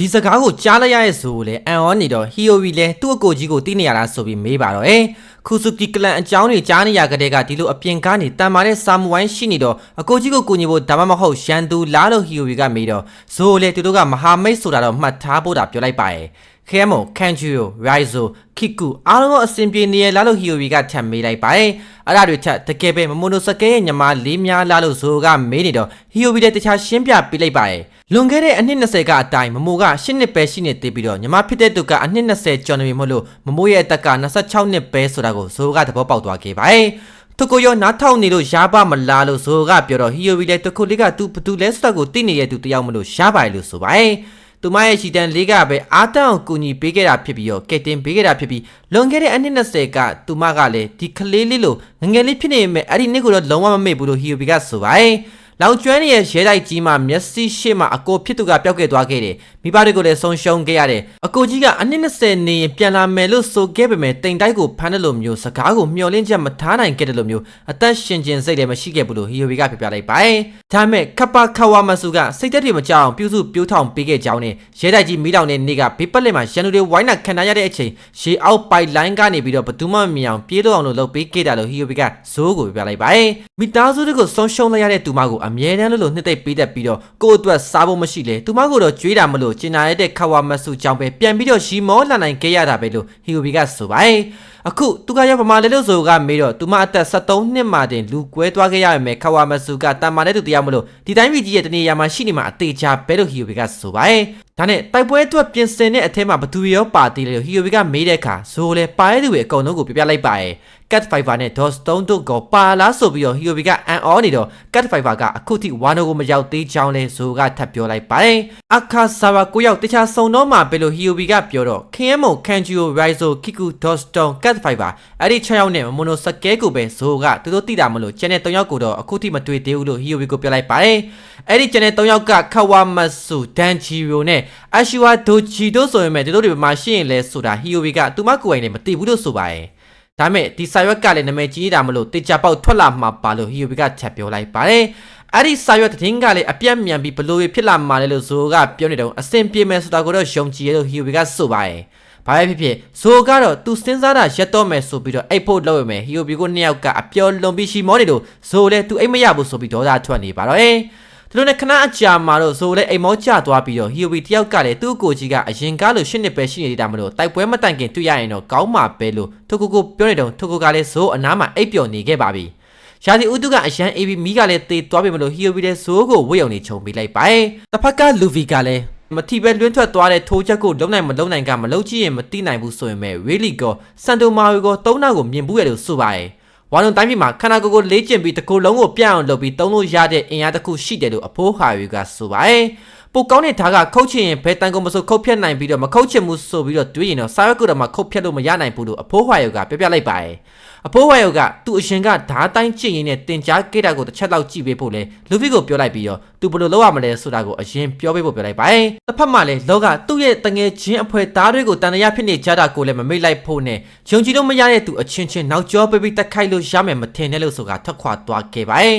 ဒီစကားကိုကြားလိုက်ရရဲ့ဆိုလေအန်အောနေတော့ဟီယိုဝီလဲသူ့အကိုကြီးကိုသိနေရတာဆိုပြီးမေးပါတော့အေးခုစုကီကလန်အကြောင်းတွေကြားနေရကြတဲ့ကဒီလိုအပြင်ကားနေတန်မာတဲ့စာမဝိုင်းရှိနေတော့အကိုကြီးကိုကူညီဖို့ဒါမှမဟုတ်ရန်သူလားလို့ဟီယိုဝီကမေးတော့ဇိုလေသူတို့ကမဟာမိတ်ဆိုတာတော့မှတ်ထားဖို့တာပြောလိုက်ပါရဲ့ ခဲမွန်ကန်ချူယိုရိုက်ဇိုခိကူအားလုံးအဆင်ပြေနေရလားလို့ဟီယိုဝီကထပ်မေးလိုက်ပါရဲ့အဲ့ဒါတွေထက်တကယ်ပဲမမိုနိုစကဲရဲ့ညီမလေးများလားလို့ဇိုကမေးနေတော့ဟီယိုဝီလည်းတခြားရှင်းပြပေးလိုက်ပါရဲ့လွန်ခဲ့တဲ့အနှစ်20ကအတိုင်းမမိုက10နှစ်ပဲရှိနေသေးပြီးတော့ညီမဖြစ်တဲ့သူကအနှစ်20ကျော်နေပြီမို့လို့မမိုရဲ့အသက်က26နှစ်ပဲဆိုတာကိုဇိုကသဘောပေါက်သွားခဲ့ပါရဲ့သူကိုရောနားထောင်နေလို့ရှားပါမလားလို့ဇိုကပြောတော့ဟီယိုဝီလည်းတခုလေးကသူဘသူလဲဆိုတာကိုသိနေတဲ့သူတယောက်မလို့ရှားပါလေလို့ဆိုပါရဲ့ သူမရဲ့ရှီတန်လေးကပဲအာတန်ကိုကူညီပေးခဲ့တာဖြစ်ပြီးတော့ကက်တင်ပေးခဲ့တာဖြစ်ပြီးလွန်ခဲ့တဲ့အနှစ်20ကသူမကလည်းဒီကလေးလေးလိုငငယ်လေးဖြစ်နေပေမဲ့အဲ့ဒီနှစ်ကိုတော့လုံးဝမမေ့ဘူးလို့ဟီယိုဘီကဆိုပါရဲ့ လောင်ကျွမ်းရဲ့ရဲတိုက်ကြီးမှာမျက်စိရှေ့မှာအကိုဖြစ်သူကပျောက်ခဲ့သွားခဲ့တယ်မိဘတွေကိုလည်းဆုံးရှုံးခဲ့ရတယ်အကိုကြီးကအနှစ်20နေရင်ပြန်လာမယ်လို့ဆိုခဲ့ပေမဲ့တိမ်တိုက်ကိုဖမ်းတယ်လို့မျိုးစကားကိုမျှော်လင့်ချက်မထားနိုင်ခဲ့တယ်လို့မျိုးအသက်ရှင်ခြင်းစိတ်လည်းမရှိခဲ့ဘူးလို့ဟီယိုဘီကပြပြလိုက်ပါတယ်ဒါပေမဲ့ခပ်ပါခဝါမဆူကစိတ်သက်တွေမကြောက်ပြုစုပြိုးထောင်ပေးခဲ့ကြောင်းနဲ့ရဲတိုက်ကြီးမိလောင်တဲ့နေ့ကဘေးပတ်လက်မှာရန်သူတွေဝိုင်းနာခံရတဲ့အချိန်ရေအောက်ပိုက်လိုင်းကနေပြီးတော့ဘသူမှမမြင်အောင်ပြေးလို့အောင်လို့လုပ်ပေးခဲ့တာလို့ဟီယိုဘီကဇိုးကိုပြပြလိုက်ပါတယ်မိသားစုတွေကိုဆုံးရှုံးလိုက်ရတဲ့သူမကိုအမြဲတမ်းလို့လို့နှစ်သိမ့်ပေးတတ်ပြီးတော့ကိုယ့်အတွက်စားဖို့မရှိလေသူမကိုတော့ကြွေးတာမလို့ကျင်နာရတဲ့ခဝါမဆူကြောင့်ပဲပြန်ပြီးတော့ရှီမောလာနိုင်ခဲ့ရတာပဲလို့ဟီယိုဘီကဆိုပါတယ်အခုသူကရောက်ပမာလေလို့ဆိုကမေးတော့သူမအသက်73နှစ်မှတင်လူကွဲသွားခဲ့ရပေမဲ့ခဝါမဆူကတန်မာတဲ့သူတရားမလို့ဒီတိုင်းပြည်ကြီးရဲ့တနေရာမှာရှိနေမှာအသေးချာပဲလို့ဟီယိုဘီကဆိုပါတယ်ဒါနဲ့တိုက်ပွဲအတွက်ပြင်ဆင်တဲ့အထက်မှာဘသူရောပါသေးလေလို့ဟီယိုဘီကမေးတဲ့အခါဇိုလေပါတဲ့သူတွေအကုန်လုံးကိုပြပြလိုက်ပါရဲ့ Cat Fiber နဲ့ DOS 3တို့ကိုပါလားဆိုပြီးတော့ Hero က an on နေတော့ Cat Fiber ကအခုထိဝါနိုကိုမရောက်သေးကြောင်းလဲဇိုကထပ်ပြောလိုက်ပါတယ်။အခါဆာဘာကိုရောက်တခြားစုံတော့မှပဲလို့ Hero ကပြောတော့ KMO Kanjiro Raizo Kiku DOS 3 Cat Fiber အဲ့ဒီ6ယောက်နဲ့မမိုနိုစကဲကိုပဲဇိုကသူတို့တိတာမလို့ကျန်တဲ့3ယောက်ကိုတော့အခုထိမတွေ့သေးဘူးလို့ Hero ကိုပြောလိုက်ပါတယ်။အဲ့ဒီကျန်တဲ့3ယောက်ကခဝါမဆူဒန်ဂျီရိုနဲ့အရှူဝါဒိုဂျီတို့ဆိုရင်မဲ့သူတို့တွေမှာရှိရင်လဲဆိုတာ Hero ကသူမကိုယ်တိုင်လည်းမသိဘူးလို့ဆိုပါတယ်။ ဒါမဲ့ဒီစာရွက်ကလည်းနာမည်ကြီးတာမလို့တေချာပေါက်ထွက်လာမှာပါလို့ဟီယိုဘီကချက်ပြောလိုက်ပါတယ်။အဲ့ဒီစာရွက်သတင်းကလည်းအပြတ်မြန်ပြီးဘလို့ဖြစ်လာမှာလဲလို့ဇိုကပြောနေတော့အဆင်ပြေမယ်ဆိုတာကိုတော့ယုံကြည်ရလို့ဟီယိုဘီကဆိုပါတယ်။ဘာပဲဖြစ်ဖြစ်ဇိုကတော့သူစဉ်းစားတာရက်တော့မယ်ဆိုပြီးတော့အိတ်ဖို့လုပ်ရမယ်ဟီယိုဘီကိုနှစ်ယောက်ကအပျော်လွန်ပြီးရှီမောနေလို့ဇိုလည်းသူအိတ်မရဘူးဆိုပြီးဒေါသထွက်နေပါတော့။ သူတို့နဲ့ခဏအကြာမှာတော့ဇိုလည်းအိမ်မောကျသွားပြီးတော့ဟီယိုဘီတယောက်ကလည်းသူ့ကိုကြီးကအရင်ကားလို့ရှစ်နှစ်ပဲရှိနေတာမလို့တိုက်ပွဲမတိုင်ခင်တွေ့ရရင်တော့ကောင်းမှာပဲလို့ထိုကိုကိုပြောနေတော့ထိုကိုကလည်းဇိုအနားမှာအိပ်ပျော်နေခဲ့ပါပြီရှာဒီဦးတုကအရန်အေးပြီးမိကလည်းတေးသွားပြီမလို့ဟီယိုဘီလည်းဇိုးကိုဝိတ်အောင်နေခြုံပေးလိုက်ပါတယ်တစ်ဖက်ကလူဗီကလည်းမထီပဲလွင်းထွက်သွားတဲ့ထိုးချက်ကိုလုံးနိုင်မလုံးနိုင်ကမလုံးကြည့်ရင်မတိနိုင်ဘူးဆိုရင်ပဲဝေးလီကောစန်တိုမာဝီကိုသုံးနာကိုမြင်ဘူးရလို့ဆိုပါတယ် ဝါလုံတိုင်းပြည်မှာခန္ဓာကိုယ်ကိုလေးကျင်ပြီးတစ်ခုလုံးကိုပြန့်အောင်လုပ်ပြီးသုံးလို့ရတဲ့အင်အားတစ်ခုရှိတယ်လို့အဖိုးဟာရီကဆိုပါတယ် ပိုကောင်းတဲ့ဓာတ်ကခုတ်ချင်ရင်ဘယ်တန်ကုန်မဆိုခုတ်ဖြတ်နိုင်ပြီးတော့မခုတ်ချင်ဘူးဆိုပြီးတော့တွေးရင်တော့စာရွက်ကတော့မှခုတ်ဖြတ်လို့မရနိုင်ဘူးလို့အဖိုးဟွာယောကပြောပြလိုက်ပါတယ်အဖိုးဟွာယောကသူ့အရှင်ကဓာတ်တိုင်းကျင့်ရင်းနဲ့တင် जा ခဲ့တာကိုတစ်ချက်လောက်ကြည့်ပေးဖို့လဲလူဖီကိုပြောလိုက်ပြီးတော့သူဘယ်လိုလုပ်ရမလဲဆိုတာကိုအရင်ပြောပေးဖို့ပြောလိုက်ပါတယ်တစ်ဖက်မှာလဲလောကသူ့ရဲ့တငယ်ချင်းအဖွဲသားတွေကိုတန်တရားဖြစ်နေကြတာကိုလည်းမမေ့လိုက်ဖို့နဲ့ယုံကြည်လို့မရတဲ့သူအချင်းချင်းနောက်ကျောပေးပြီးတက်ခိုက်လို့ရမယ်မထင်နဲ့လို့ဆိုတာထွက်ခွာသွားခဲ့ပါတယ်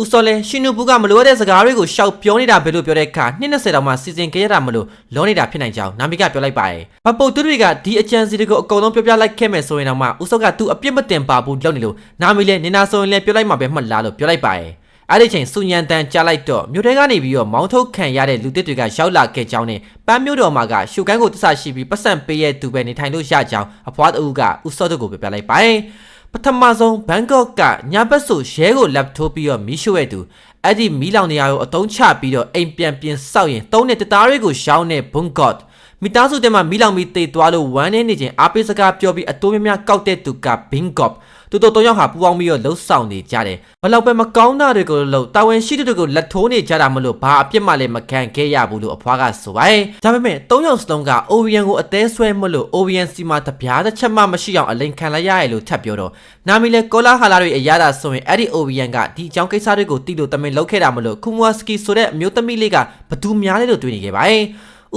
ဦးစောလဲရှင်နူဘူးကမလိုတဲ့စကားတွေကိုရှောက်ပြောနေတာပဲလို့ပြောတဲ့အခါ220တောင်မှစီစဉ်ကြရတာမလို့လောနေတာဖြစ်နိုင်ကြောင်းနာမီကပြောလိုက်ပါတယ်။ဗပုတ်သူတွေကဒီအကြံစီတွေကိုအကုန်လုံးပြောပြလိုက်ခဲ့မယ်ဆိုရင်တော့မှဦးစောကသူ့အပြစ်မတင်ပါဘူးလုပ်နေလို့နာမီလဲနေနာဆိုရင်လဲပြောလိုက်မှာပဲမှတ်လားလို့ပြောလိုက်ပါတယ်။အဲ့ဒီချိန်စူညံတန်ကြားလိုက်တော့မြို့ထဲကနေပြီးတော့မောင်းထုတ်ခံရတဲ့လူတစ်တွေကရောက်လာခဲ့ကြောင်းနဲ့ပန်းမြို့တော်မှာကရှုကန်းကိုတဆရှိပြီးပတ်စံပေးရဲ့သူပဲနေထိုင်လို့ရကြောင်းအဖွားတူကဦးစောတို့ကိုပြောပြလိုက်ပါတယ်။ ပထမဆုံးဘန်ကောက်ကညာဘက်ဆိုရဲကိုလက်ထိုးပြီးတော့မီးရှို့ရဲ့သူအဲ့ဒီမီးလောင်နေရကိုအတုံးချပြီးတော့အိမ်ပြန်ပြင်ဆောက်ရင်တုံးတဲ့တသားတွေကိုရှောင်းတဲ့ဘွန်ကော့ မိသားစုတဲမှာမီးလောင်ပြီးတေသွားလို့ဝမ်းနေနေချင်းအားပေးစကားပြောပြီးအတိုးများများကောက်တဲ့သူကဘင်ကော့တူတူတော့ရောက်ဟာပူပေါင်းပြီးတော့လှုပ်ဆောင်နေကြတယ်ဘလောက်ပဲမကောင်းတာတွေကိုလှုပ်တာဝန်ရှိတဲ့တွေကိုလက်ထိုးနေကြတာမလို့ဘာအပြစ်မှလည်းမခံခဲ့ရဘူးလို့အဖွားကဆိုပါတယ်ဒါပေမဲ့၃ယောက်စလုံးက OVN ကိုအသေးဆွဲမလို့ OVN စီမှာတပြားတစ်ချက်မှမရှိအောင်အလိန်ခံလိုက်ရရလို့ထပ်ပြောတော့နာမီလဲကောလာဟာလာတွေအရသာဆိုရင်အဲ့ဒီ OVN ကဒီအကြောင်းကိစ္စတွေကိုတီးလို့တမင်လုပ်ခဲ့တာမလို့ကူမွာစကီဆိုတဲ့အမျိုးသမီးလေးကဘသူများလဲလို့တွေးနေခဲ့ပါတယ်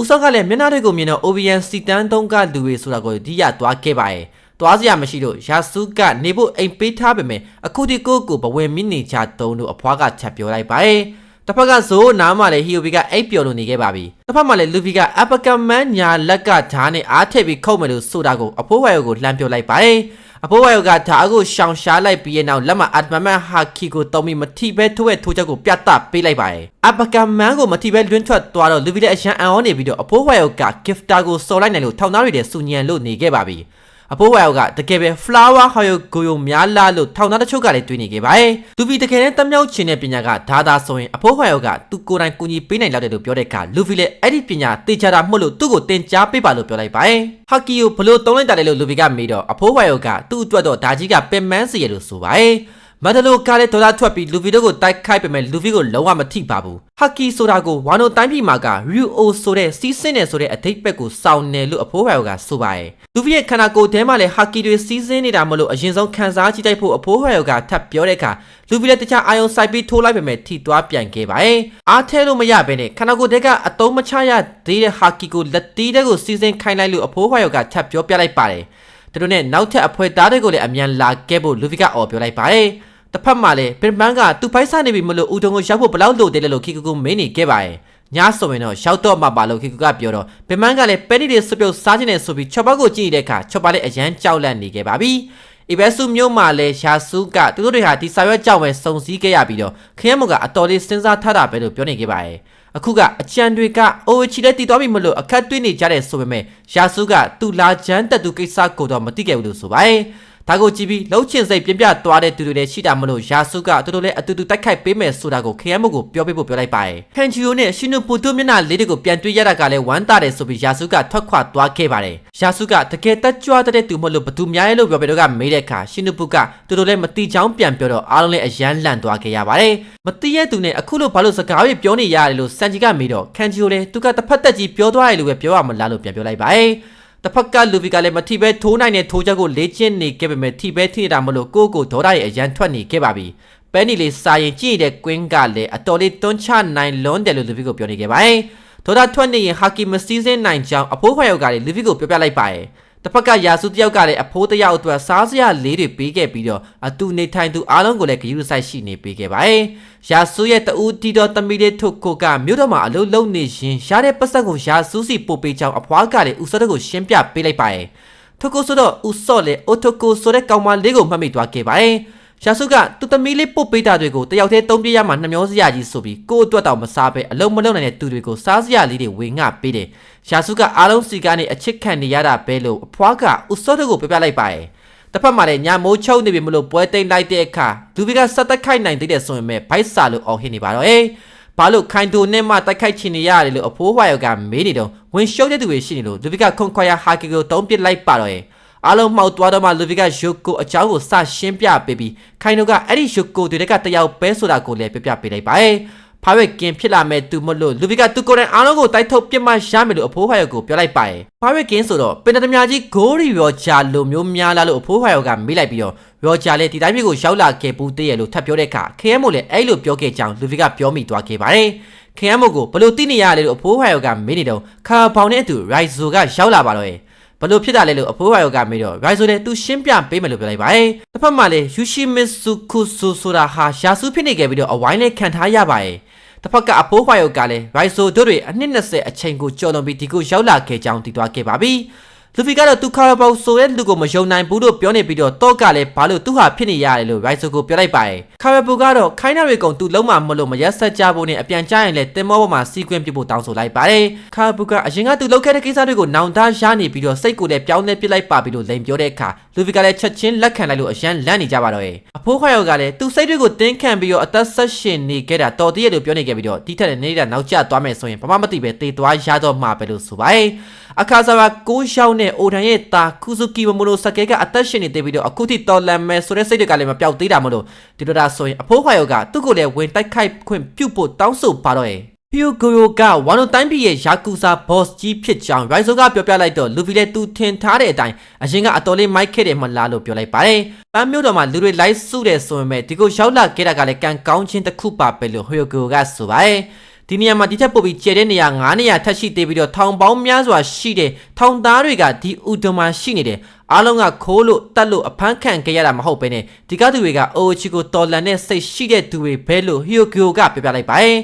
ဦးစောကလည်းမျက်နှာတွေကိုမြင်တော့ OVN စီတန်းတုံးကလူတွေဆိုတာကိုဒီရသွားခဲ့ပါတယ်သွားစရာမရှိလို့ရာစုကနေဖို့အိမ်ပေးထားပေမဲ့အခုဒီကိုကိုဘဝင်မိနေချတုံးလို့အဖွားကချက်ပြောလိုက်ပါတယ်တစ်ဖက်ကဆိုနားမှာလည်းဟီယိုဘီကအိပ်ပျော်လို့နေခဲ့ပါပြီတစ်ဖက်မှာလည်းလူဖီကအပကမန်ညာလက်ကဓာတ်နဲ့အားထည့်ပြီးခုတ်မယ်လို့ဆိုတာကိုအဖိုးဝါယောကိုလှမ်းပြောလိုက်ပါတယ် အဖိုးဝါယောကဓာတ်ကိုရှောင်ရှားလိုက်ပြီးရဲ့နောက်လက်မအတ်မမန်ဟာခီကိုတုံးပြီးမထိပဲထိုးရဲ့ထိုးချက်ကိုပြတ်တပေးလိုက်ပါတယ်အပကမန်ကိုမထိပဲလွန်းထွက်သွားတော့လူဖီလည်းအရန်အံ့ဩနေပြီးတော့အဖိုးဝါယောကဂစ်တာကိုစော်လိုက်နိုင်လို့ထောင်သားတွေတဲ့စူညံလို့နေခဲ့ပါပြီ အဖိုးဝါယောကတကယ်ပဲ flower ဟော်ယိုဂိုယိုများလာလို့ထောင်သားတချို့ကလည်းတွေးနေခဲ့ပါတယ်။လူဗီတကယ်နဲ့တမြောက်ချင်တဲ့ပညာကဒါသာဆိုရင်အဖိုးဝါယောကသူကိုယ်တိုင်ကူညီပေးနိုင်လောက်တယ်လို့ပြောတဲ့အခါလူဗီလည်းအဲ့ဒီပညာတေချာတာမှုလို့သူ့ကိုတင် जा ပေးပါလို့ပြောလိုက်ပါတယ်။ဟာကီကိုဘလို့တုံးလိုက်တာလဲလို့လူဗီကမေးတော့အဖိုးဝါယောကသူ့အတွက်တော့ဒါကြီးကပင်မန်းစီရလို့ဆိုပါတယ်။ မန္တလိုကားလေးဒေါ်လာထွက်ပြီးလူဗီတို့ကိုတိုက်ခိုက်ပေမဲ့လူဗီကိုလုံးဝမထိပါဘူး။ဟာကီဆိုတာကိုဝါနိုတိုင်းပြည်မှာက RUO ဆိုတဲ့စီးစင်းနေဆိုတဲ့အဓိပ္ပာယ်ကိုစောင်းနေလို့အဖိုးဟောကဆိုပါတယ်။လူဗီရဲ့ခန္ဓာကိုယ်ထဲမှာလည်းဟာကီတွေစီးစင်းနေတာမလို့အရင်ဆုံးခံစားကြည့်တိုက်ဖို့အဖိုးဟောကထပ်ပြောတဲ့အခါလူဗီလည်းတခြားအာယုံစိုက်ပြီးထိုးလိုက်ပေမဲ့ထိသွားပြန်ခဲ့ပါတယ်။အားထဲလို့မရဘဲနဲ့ခန္ဓာကိုယ်ထဲကအတုံးမချရသေးတဲ့ဟာကီကိုလက်တီးတဲ့ကိုစီးစင်းခိုင်းလိုက်လို့အဖိုးဟောကထပ်ပြောပြလိုက်ပါတယ်။သူတို့နဲ့နောက်ထပ်အဖွဲသားတွေကိုလည်းအမြန်လာခဲ့ဖို့လူဗီကအော်ပြောလိုက်ပါတယ်။ တစ်ဖက်မှာလည်းပင်ပန်းကသူ့ဖိုက်စားနေပြီမလို့ဦးတုံကိုရောက်ဖို့ဘလောက်လိုသေးလဲလို့ခီကူကူမင်းနေခဲ့ပါရဲ့ညဆိုရင်တော့ရောက်တော့မှပါလို့ခီကူကပြောတော့ပင်ပန်းကလည်းပဲတီတွေစပြုတ်စားခြင်းနဲ့ဆိုပြီးချော်ပတ်ကိုကြည့်တဲ့အခါချော်ပတ်လည်းအရန်ကြောက်လန့်နေခဲ့ပါပြီအီဘဲဆုမျိုးမှာလည်းရှာစုကသူတို့တွေဟာဒီစာရွက်ကြောင့်ပဲစုံစည်းခဲ့ရပြီးတော့ခရမ်းမုံကအတော်လေးစဉ်းစားထားတာပဲလို့ပြောနေခဲ့ပါရဲ့အခုကအကြံတွေကအိုချီလက်တီတော်ပြီမလို့အခက်တွေးနေကြတဲ့ဆိုပေမဲ့ရာစုကသူ့လာချမ်းတက်သူကိစ္စကိုတော့မသိခဲ့ဘူးလို့ဆိုပါရဲ့ ဒါကိုကြည့်ပြီးလှုပ်ချင်စိတ်ပြင်းပြသွားတဲ့သူတွေလည်းရှိတာမလို့ယာစုကသူတို့လည်းအတူတူတိုက်ခိုက်ပေးမယ်ဆိုတာကိုခရမ်းမုတ်ကိုပြောပေးဖို့ပြောလိုက်ပါတယ်။ဟန်ချီယိုနဲ့ရှင်နူပူတူမျက်နှာလေးတွေကိုပြန်တွေ့ရတာကလည်းဝမ်းသာတယ်ဆိုပြီးယာစုကထွက်ခွာသွားခဲ့ပါတယ်။ယာစုကတကယ်တက်ကြွတဲ့သူမလို့ဘသူများရဲ့လို့ပြောပေတော့ကမေးတဲ့အခါရှင်နူပူကသူတို့လည်းမတိချောင်းပြန်ပြောတော့အားလုံးလည်းအယမ်းလန့်သွားခဲ့ရပါတယ်။မတိရဲ့သူနဲ့အခုလို့ဘာလို့စကားတွေပြောနေရတယ်လို့စန်ဂျီကမေးတော့ခန်ချီယိုလည်းသူကတစ်ဖက်သက်ကြီးပြောသွားတယ်လို့ပဲပြောရမလားလို့ပြန်ပြောလိုက်ပါတယ်။ တစ်ဖက်ကလူဗီကလည်းမထိပဲထိုးနိုင်တဲ့ထိုးချက်ကိုလေ့ကျင့်နေခဲ့ပေမဲ့ထိပဲထိနေတာမလို့ကိုကိုဒေါ်ရရဲ့အရန်ထွက်နေခဲ့ပါပြီပဲနီလေးစာရင်ကြည့်တဲ့ကွင်းကလည်းအတော်လေးတွန်းချနိုင်လွန်းတယ်လို့လူဗီကိုပြောနေခဲ့ပါတယ်ဒေါ်ရထွက်နေရင်ဟာကီမစီးစင်းနိုင်ကြောင်းအဖိုးခွာယောက်ကလည်းလူဗီကိုပြောပြလိုက်ပါတယ် တစ်ဖက်ကရာစုတယောက်ကလည်းအဖိုးတယောက်အတွက်စားစရာလေးတွေပေးခဲ့ပြီးတော့အတူနေထိုင်သူအားလုံးကိုလည်းဂရုစိုက်ရှိနေပေးခဲ့ပါတယ်။ရာစုရဲ့တူတီတော်တမီလေးထုတ်ကိုကမြို့တော်မှာအလုပ်လုပ်နေရင်ရှားတဲ့ပတ်သက်ကိုရာစုစီပို့ပေးချောင်းအဖွားကလည်းဦးစောတဲ့ကိုရှင်းပြပေးလိုက်ပါတယ်။ထုတ်ကိုဆိုတော့ဦးစော့လေအိုတိုကိုဆိုတဲ့ကောင်မလေးကိုမှတ်မိသွားခဲ့ပါတယ်။ ရှာစုကသူသမီးလေးပုတ်ပေးတာတွေကိုတယောက်တည်းသုံးပြရမှာနှမျောစရာကြီးဆိုပြီးကိုယ့်အတွက်တောင်မစားပဲအလုံးမလုံးနိုင်တဲ့သူတွေကိုစားစရာလေးတွေဝေငှပေးတယ်။ရှာစုကအားလုံးစီကနေအချစ်ခံနေရတာပဲလို့အဖွားကဥစောတို့ကိုပြပြလိုက်ပါရဲ့။တစ်ဖက်မှာလည်းညာမိုးချုံနေပြီမလို့ပွဲသိမ်းလိုက်တဲ့အခါလူဗီကစက်တက်ခိုက်နိုင်သေးတယ်ဆိုရင်ပဲဘိုက်စာလို့အော်ဟစ်နေပါတော့အေး။ဘာလို့ခိုင်တိုနဲ့မှတိုက်ခိုက်ချင်နေရတယ်လို့အဖိုးဝါယောကမေးနေတော့ဝင်ရှုပ်တဲ့သူတွေရှိနေလို့လူဗီကခွန်ခွာရဟာကီကိုတုံးပစ်လိုက်ပါတော့ရဲ့။ အားလုံးမှောက်သွားတော့မှလူဗီကယိုကိုအကြောင်းကိုစရှင်းပြပေးပြီးခိုင်နိုကအဲ့ဒီယိုကိုတွေကတယောက်ပဲဆိုတာကိုလည်းပြပြပေးလိုက်ပါတယ်ဖားဝက်ကင်ဖြစ်လာမဲ့သူမလို့လူဗီကသူကိုယ်တိုင်အားလုံးကိုတိုက်ထုတ်ပြစ်မှရမယ်လို့အဖိုးဟွာယောကိုပြောလိုက်ပါတယ်ဖားဝက်ကင်ဆိုတော့ပင်တမကြီးဂိုးရီရောဂျာလိုမျိုးများလာလို့အဖိုးဟွာယောကမေးလိုက်ပြီးတော့ရောဂျာလည်းဒီတိုင်းမျိုးကိုရောက်လာခဲ့ဘူးတည်းရလို့ထပ်ပြောတဲ့အခါခဲမို့လည်းအဲ့လိုပြောခဲ့ကြောင်းလူဗီကပြောမိသွားခဲ့ပါတယ်ခဲမို့ကိုဘလို့သိနေရလဲလို့အဖိုးဟွာယောကမေးနေတော့ခါပေါင်နဲ့အတူရိုက်ဇိုကရောက်လာပါတော့ရဲ့ ဘလို့ဖြစ်တာလဲလို့အဖိုးဟွာယောကမေးတော့ Rai ဆိုတဲ့သူရှင်းပြပေးမယ်လို့ပြောလိုက်ပါတယ်။တစ်ဖက်မှာလည်း Yoshimitsu Kusu ဆိုတာဟာရာစုဖြစ်နေခဲ့ပြီးတော့အဝိုင်းနဲ့ခံထားရပါတယ်။တစ်ဖက်ကအဖိုးဟွာယောကလည်း Rai ဆိုတို့တွေအနှစ်20အချိန်ကိုကျော်လွန်ပြီးဒီကိုရောက်လာခဲ့ကြောင်းသိသွားခဲ့ပါပြီ။ လူဖီကတော့သူခါရဘောက်ဆိုတဲ့လူကိုမယုံနိုင်ဘူးလို့ပြောနေပြီးတော့တော့ကလည်းဘာလို့သူဟာဖြစ်နေရတယ်လို့ရိုက်ဆိုကိုပြောလိုက်ပါတယ်ခါရဘူကတော့ခိုင်းနာရီကုံသူလုံးမမလို့မရက်ဆက်ကြဖို့နဲ့အပြန်ကြရင်လည်းတင်မောပေါ်မှာစီကွင်းပြဖို့တောင်းဆိုလိုက်ပါတယ်ခါရဘူကအရင်ကသူလုပ်ခဲ့တဲ့ကိစ္စတွေကိုနောင်တရနေပြီးတော့စိတ်ကိုလည်းပြောင်းလဲပစ်လိုက်ပါပြီလို့လိန်ပြောတဲ့အခါလူဖီကလည်းချက်ချင်းလက်ခံလိုက်လို့အရန်လန့်နေကြပါတော့ရဲ့အဖိုးခွာရောကလည်းသူစိတ်တွေကိုတင်းခံပြီးတော့အသက်ဆက်ရှင်နေခဲ့တာတော်တည်းရဲ့လို့ပြောနေခဲ့ပြီးတော့ဒီထက်နေတဲ့နောက်ကျသွားမယ်ဆိုရင်ဘာမှမသိပဲတေသွားရတော့မှာပဲလို့ဆိုပါတယ်အခါစားကကိုးရှောင်းနဲ့အိုတန်ရဲ့တာကူဇူကီမမိုနိုစကေကအသက်ရှင်နေသေးပြီးတော့အခုထိတော်လန်မယ်ဆိုတဲ့စိတ်တွေကလည်းမပြောက်သေးတာမလို့ဒီလိုဒါဆိုရင်အဖိုးခွာယောကသူ့ကိုလည်းဝင်တိုက်ခိုက်ခွင့်ပြုဖို့တောင်းဆိုပါတော့ရဲ့ပီယိုဂိုယိုကဝါနိုတိုင်းပြည်ရဲ့ယာကူဇာဘော့စ်ကြီးဖြစ်ကြောင်းရိုင်ဆိုကပြောပြလိုက်တော့လူဗီလည်းသူထင်ထားတဲ့အတိုင်းအရင်ကအတော်လေးမိုက်ခဲ့တယ်မလားလို့ပြောလိုက်ပါတယ်။ပန်းမျိုးတော်မှာလူတွေလိုက်စုတယ်ဆိုပေမဲ့ဒီကိုရောက်လာခဲ့တာကလည်းကံကောင်းခြင်းတစ်ခုပါပဲလို့ဟိုယိုဂိုကဆိုပါတယ်။ ဒီဒီနေရာမှာဒီထက်ပိုပြီးကျဲတဲ့နေရာ9နေရာထပ်ရှိသေးပြီးတော့ထောင်ပေါင်းများစွာရှိတဲ့ထောင်သားတွေကဒီဥဒုံမှာရှိနေတယ်အားလုံးကခိုးလို့တတ်လို့အဖမ်းခံကြရတာမဟုတ်ပဲနဲ့ဒီကသူတွေကအိုချီကိုတော်လန်တဲ့စိတ်ရှိတဲ့သူတွေပဲလို့ဟီယိုဂီယိုကပြောပြလိုက်ပါတယ်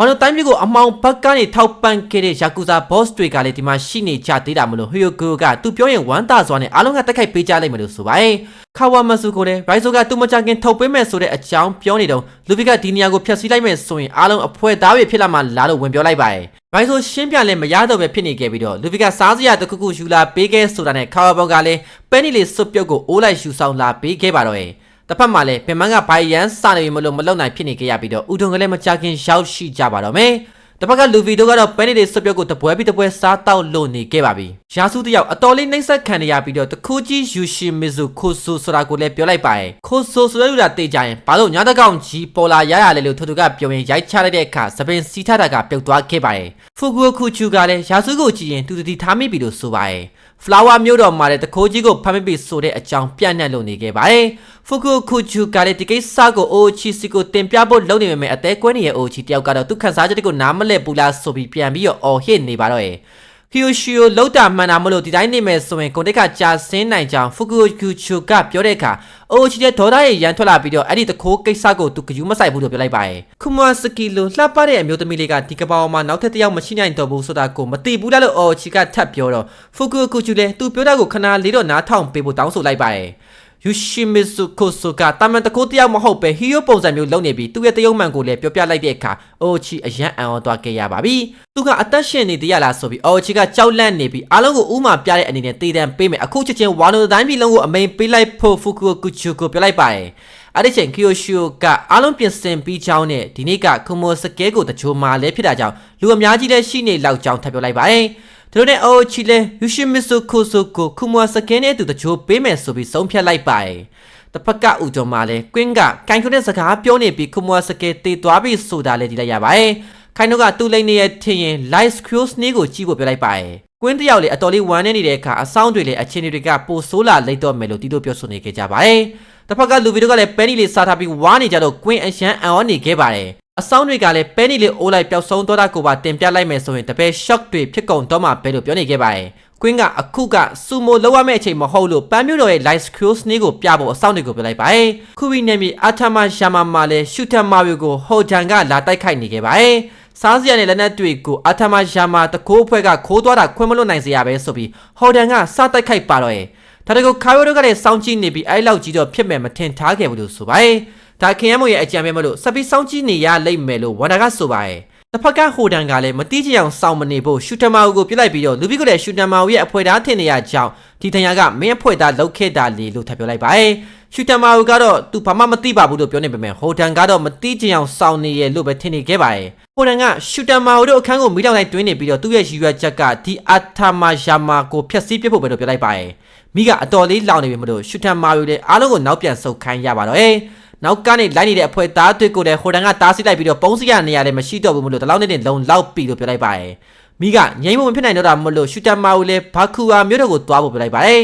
ဝါနိုတိုင်းပြည်ကိုအမောင်ဘက်ကနေထောက်ပံ့ခဲ့တဲ့ယာကူဇာဘော့စ်တွေကလည်းဒီမှာရှိနေကြသေးတာမလို့ဟီယိုဂိုကသူပြောရင်ဝမ်းသာစွာနဲ့အားလုံးကတက်ခိုက်ပေးကြလိုက်မယ်လို့ဆိုပါတယ်။ခါဝါမဆူကိုလည်းရိုက်ဆိုကသူမကြခင်ထုတ်ပေးမယ်ဆိုတဲ့အကြောင်းပြောနေတော့လူဗီကဒီနေရာကိုဖျက်ဆီးလိုက်မယ်ဆိုရင်အားလုံးအဖွဲသားတွေဖြစ်လာမှလားလို့ဝင်ပြောလိုက်ပါတယ်။ရိုက်ဆိုရှင်းပြလဲမရတော့ပဲဖြစ်နေခဲ့ပြီးတော့လူဗီကစားစရာတစ်ခုခုယူလာပေးခဲ့ဆိုတာနဲ့ခါဝါဘောကလည်းပဲနီလေးစွပ်ပြုတ်ကိုအိုးလိုက်ယူဆောင်လာပေးခဲ့ပါတော့ရဲ့။ တစ်ဖက်မှာလည်းပင်မန်းကဘိုင်ရန်စနေပြီမလို့မလုံနိုင်ဖြစ်နေကြရပြီးတော့ဦးထုံကလည်းမကြခင်ရောက်ရှိကြပါတော့မယ်။တစ်ဖက်ကလူဗီတို့ကတော့ပဲနေလေးစပြုတ်ကိုတပွဲပြီးတပွဲစားတောက်လို့နေခဲ့ပါပြီ။ရာစုတယောက်အတော်လေးနှိမ့်ဆက်ခံနေရပြီးတော့တခုကြီးယူရှိမီဇူခိုဆူဆိုတာကိုလည်းပြောလိုက်ပါရဲ့။ခိုဆူဆိုတဲ့လူတာတေးကြရင်ဘာလို့ညာတကောင်ကြီးပေါ်လာရရလဲလို့ထိုသူကပြောရင်ရိုက်ချလိုက်တဲ့အခါသပင်စီထတာကပြုတ်သွားခဲ့ပါရဲ့။ဖူကူခုချူကလည်းရာစုကိုကြည့်ရင်သူတတိထားမိပြီလို့ဆိုပါရဲ့။ flower မျိုးတော်မှာတဲ့တခိုးကြီးကိုဖမ်းမိပြီဆိုတဲ့အကြောင်းပြန့်နှံ့လို့နေခဲ့ပါတယ်။ဖူကူခုချူကလည်းဒီကိစ္စကိုအိုချီစီကိုတင်ပြဖို့လုပ်နေပေမဲ့အသေးကွဲနေတဲ့အိုချီတယောက်ကတော့သူခန်းစားချက်ကိုနားမလဲဘူးလားဆိုပြီးပြန်ပြီးတော့အော်ဟစ်နေပါတော့ရဲ့။ ဟီယိုရှီယိုလောက်တာမှန်တာမလို့ဒီတိုင်းနေမယ်ဆိုရင်ကွန်တက်ကကြာဆင်းနိုင်ကြောင်းဖူကူကူချူကပြောတဲ့အခါအိုချီတဲ့ဒေါ်ဒါရဲ့ရန်ထွက်လာပြီးတော့အဲ့ဒီတခိုးကိစ္စကိုသူကယူမဆိုင်ဘူးလို့ပြောလိုက်ပါရဲ့။ခုမစကီလိုလှပတဲ့အမျိုးသမီးလေးကဒီကပောင်မှာနောက်ထပ်တစ်ယောက်မရှိနိုင်တော့ဘူးဆိုတာကိုမသိဘူးလားလို့အိုချီကထပ်ပြောတော့ဖူကူကူချူလည်းသူပြောတာကိုခဏလေးတော့နားထောင်ပေးဖို့တောင်းဆိုလိုက်ပါရဲ့။ယူ ရှိမီစုကိုဆိုကတာမန်တကိုတယောက်မဟုတ်ပဲဟီယိုပုံစံမျိုးလုပ်နေပြီးသူ့ရဲ့တရုတ်မှန်ကိုလည်းပြောပြလိုက်တဲ့အခါအိုချီအရန်အံ့ဩသွားခဲ့ရပါပြီ။သူကအသက်ရှင်နေသေးရလားဆိုပြီးအိုချီကကြောက်လန့်နေပြီးအားလုံးကိုဥမာပြတဲ့အနေနဲ့တေးတံပေးမယ်အခုချက်ချင်းဝါနိုတိုင်းပြည်လုံးကိုအမိန်ပေးလိုက်ဖို့ဖူကူကူချူကိုပြောလိုက်ပါတယ်။အဲ့ဒီချိန်ကီယိုရှီယိုကအားလုံးပြင်ဆင်ပြီးချောင်းနဲ့ဒီနေ့ကကူမိုစကဲကိုတချို့မှလည်းဖြစ်တာကြောင့်လူအများကြီးလည်းရှိနေလောက်ကြောင်းထပ်ပြောလိုက်ပါတယ်။ သူတို့နဲ့အိုချီလဲယူရှိမီဆိုကိုဆိုကိုခုမွာစကင်းနဲ့သူတချို့ပေးမယ်ဆိုပြီးဆုံးဖြတ်လိုက်ပါတယ်။တစ်ဖက်ကဦးကျော်မှာလဲကွင်းကကိုင်ခွန်းတဲ့စကားပြောနေပြီးခုမွာစကဲတေးသွားပြီးဆိုတာလဲဒီလိုက်ရပါတယ်။ခိုင်တို့ကသူ့လိမ့်နေရထင်ရင် live screws နေကိုကြည့်ဖို့ပြောလိုက်ပါတယ်။ကွင်းတယောက်လေအတော်လေးဝမ်းနေနေတဲ့အခါအဆောင်တွေလေအချင်းတွေကပိုဆိုးလာလိမ့်တော့မယ်လို့တီးတို့ပြောဆိုနေကြကြပါတယ်။တစ်ဖက်ကလူဗီတို့ကလည်းပဲနီလေးစားထားပြီးဝါနေကြတော့ကွင်းအရန်အံ့ဩနေခဲ့ပါတယ် အဆောင်တွေကလည်းပဲနီလေးအိုးလိုက်ပျောက်ဆုံးတော့တာကိုပါတင်ပြလိုက်မယ်ဆိုရင်တပည့် shock တွေဖြစ်ကုန်တော့မှပဲလို့ပြောနေခဲ့ပါတယ်။ကွင်းကအခုကစူမိုလောက်ရမယ့်အချိန်မဟုတ်လို့ပန်းမျိုးတော်ရဲ့ live screws နေကိုပြဖို့အဆောင်တွေကိုပြလိုက်ပါတယ်။ခုဝီနေမီအာထမရှာမာမှာလည်းရှူတန်မာရီကိုဟိုဂျန်ကလာတိုက်ခိုက်နေခဲ့ပါတယ်။စားစရာနဲ့လက်နက်တွေကိုအာထမရှာမာတကိုးအဖွဲ့ကခိုးသွားတာခွင့်မလွတ်နိုင်စေရပဲဆိုပြီးဟိုဒန်ကစားတိုက်ခိုက်ပါတော့ရဲ့ဒါတကူခါရိုတို့ကလည်းစောင်းကြည့်နေပြီးအဲ့လောက်ကြီးတော့ဖြစ်မဲ့မထင်ထားခဲ့ဘူးလို့ဆိုပါတယ်။ ဒါခင်ရမို့ရဲ့အကြံပေးမလို့စပီစောင်းကြည့်နေရလိမ့်မယ်လို့ဝန္ဒာကဆိုပါတယ်။တစ်ဖက်ကဟိုဒန်ကလည်းမတိကျအောင်စောင့်မနေဖို့ရှူတမာကိုပြလိုက်ပြီးတော့လူပိကိုလည်းရှူတမာရဲ့အဖွဲသားထင်နေရကြောင်းဒီတန်ရကမင်းအဖွဲသားလောက်ခဲ့တာလေလို့ထပ်ပြောလိုက်ပါတယ်။ရှူတမာကတော့သူဘာမှမသိပါဘူးလို့ပြောနေပေမဲ့ဟိုဒန်ကတော့မတိကျအောင်စောင့်နေရလို့ပဲထင်နေခဲ့ပါတယ်။ဟိုဒန်ကရှူတမာတို့အခန်းကိုမိတောင်လိုက်တွင်းနေပြီးတော့သူ့ရဲ့ရည်ရွယ်ချက်ကဒီအာထာမာယာမာကိုဖျက်ဆီးပစ်ဖို့ပဲလို့ပြောလိုက်ပါတယ်။မိကအတော်လေးလောင်နေပြီမလို့ရှူတမာတို့လည်းအားလုံးကိုနောက်ပြန်ဆုတ်ခိုင်းရပါတော့။ နောက်ကနေလိုက်နေတဲ့အဖွဲသားတွေကိုလည်းဟိုတန်ကတားဆီးလိုက်ပြီးတော့ပုံးစရနေရာလည်းမရှိတော့ဘူးမလို့တလောက်နဲ့လုံလောက်ပြီလို့ပြောလိုက်ပါတယ်မိကငိမ့်မမဖြစ်နိုင်တော့တာမလို့ရှူတမာကိုလည်းဘာကူအာမြို့တော်ကိုသွားဖို့ပြောလိုက်ပါတယ်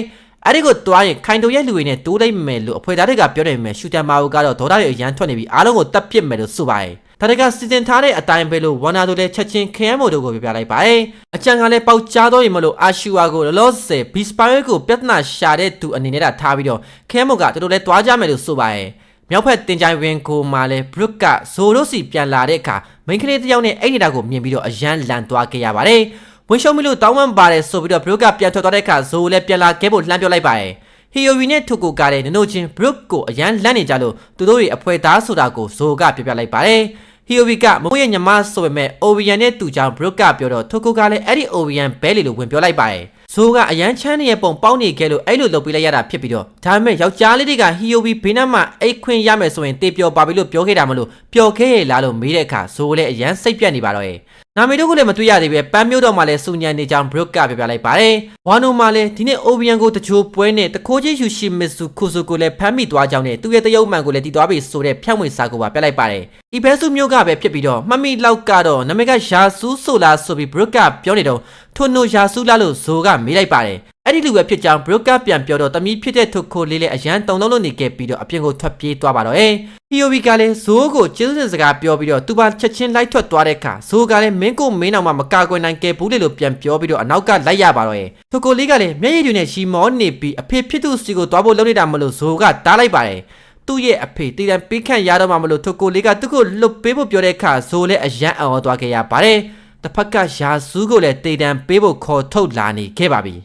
အဲ့ဒီကိုတွားရင်ခိုင်တုံရဲ့လူတွေနဲ့တိုးလိုက်မယ်လို့အဖွဲသားတွေကပြောနေမယ်ရှူတမာကတော့ဒေါသတွေအရန်ထွက်နေပြီးအားလုံးကိုတပ်ပစ်မယ်လို့ဆိုပါတယ်ဒါတကစီစဉ်ထားတဲ့အတိုင်းပဲလို့ဝနာတို့လည်းချက်ချင်းခရမ်းမို့တို့ကိုပြပြလိုက်ပါတယ်အကြံကလည်းပေါက်ကြားတော့ရင်မလို့အာရှူဝါကိုလောလောဆယ်ဘီစပိုင်ကိုပြဿနာရှာတဲ့သူအနေနဲ့တာထားပြီးတော့ခရမ်းမို့ကတို့တို့လည်းတွားကြမယ်လို့ဆိုပါတယ် မြောက်ဖက်တင်ကြိုင်ဝင်ကိုမှလည်းဘရုတ်ကဇိုတို့စီပြန်လာတဲ့အခါမိန်းကလေးတစ်ယောက်နဲ့အဲ့နေတာကိုမြင်ပြီးတော့အရန်လန်သွားခဲ့ရပါတယ်။ဝင်ရှုံမီလို့တောင်းပန်ပါတယ်ဆိုပြီးတော့ဘရုတ်ကပြန်ထွက်သွားတဲ့အခါဇိုလည်းပြန်လာခဲ့ဖို့လှမ်းပြောလိုက်ပါတယ်။ဟီယိုဝီနဲ့ထိုကိုကလည်းနနိုချင်းဘရုတ်ကိုအရန်လန့်နေကြလို့သူတို့ရဲ့အဖွဲသားဆိုတာကိုဇိုကပြောပြလိုက်ပါတယ်။ဟီယိုဝီကမမိုးရဲ့ညီမဆိုပေမဲ့အိုဗီယန်နဲ့တူကြောင်ဘရုတ်ကပြောတော့ထိုကိုကလည်းအဲ့ဒီအိုဗီယန်ဘဲလီလို့ဝင်ပြောလိုက်ပါတယ်။ ဇိုးကအရန်ချမ်းနေတဲ့ပုံပေါက်နေခဲ့လို့အဲ့လိုလုပ်ပေးလိုက်ရတာဖြစ်ပြီးတော့ဒါပေမဲ့ယောက်ျားလေးတွေကဟီယိုဘီဘေးနားမှာအိတ်ခွင့်ရမယ်ဆိုရင်တေပျော်ပါပြီလို့ပြောခဲ့တာမလို့ပျော်ခဲ့ရလားလို့မေးတဲ့အခါဇိုးလည်းအရန်စိတ်ပြတ်နေပါတော့ရဲ့ နာမည်တို့ကိုလည်းမတွေ့ရသေးပဲပန်းမျိုးတော်မှာလည်းစူညံနေကြောင်းဘရုတ်ကပြောပြလိုက်ပါတယ်။ဝါနိုမှာလည်းဒီနေ့အိုဗီယန်ကိုတချို့ပွဲနဲ့တခိုးချင်းယူရှိမစ်စုခုစုကိုလည်းဖမ်းမိသွားကြောင်းနဲ့သူ့ရဲ့တရုတ်မှန်ကိုလည်းတီးသွားပြီဆိုတဲ့ဖြန့်ဝေစာကိုပါပြလိုက်ပါတယ်။ဤဘဲစုမျိုးကပဲဖြစ်ပြီးတော့မှတ်မိလောက်ကတော့နာမည်ကယာဆူးဆိုလာဆိုပြီးဘရုတ်ကပြောနေတော့ထွန်းနိုယာဆူးလာလို့ဇိုကမေးလိုက်ပါတယ် အဲ့ဒီလူပဲဖြစ်ကြောင်းဘရိုကာပြန်ပြောတော့တမီးဖြစ်တဲ့ထုတ်ခိုလေးလည်းအရန်တုံလုံးလို့နေခဲ့ပြီးတော့အပြင်ကိုထွက်ပြေးသွားပါတော့အေးဟီယိုဘီကလည်းဇိုးကိုကျေးဇူးတင်စကားပြောပြီးတော့သူပါချက်ချင်းလိုက်ထွက်သွားတဲ့အခါဇိုးကလည်းမင်းကိုမင်းအောင်မှမကာကွယ်နိုင်ခဲ့ဘူးလေလို့ပြန်ပြောပြီးတော့အနောက်ကလိုက်ရပါတော့အေးထုတ်ခိုလေးကလည်းမျက်ရည်တွေနဲ့ရှီမောနေပြီးအဖေဖြစ်သူစီကိုသွားဖို့လုပ်နေတာမလို့ဇိုးကတားလိုက်ပါတယ်သူ့ရဲ့အဖေတည်တံပေးခန့်ရတော့မှမလို့ထုတ်ကိုလေးကသူ့ကိုလွတ်ပေးဖို့ပြောတဲ့အခါဇိုးလည်းအရန်အော်သွားခဲ့ရပါတယ်တစ်ဖက်ကယာစုကိုလည်းတည်တံပေးဖို့ခေါ်ထုတ်လာနေခဲ့ပါပြီ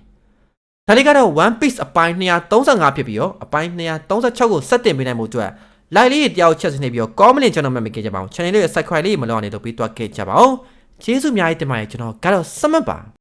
ဒါလေးကတော့ One Piece အပိုင်း235ဖြစ်ပြီးတော့အပိုင်း236ကိုဆက်တင်ပေးနိုင်မှုအတွက် like လေးတယောက်ချက်စနေပြီးတော့ comment လေးကျွန်တော်မှတ်မိခဲ့ကြပါအောင် channel လေးရဲ့ subscribe လေးမလုပ်အောင်လည်းလုပ်ပြီးသွားခဲ့ကြပါအောင်ကျေးဇူးအများကြီးတင်ပါတယ်ကျွန်တော်ကတော့စမတ်ပါ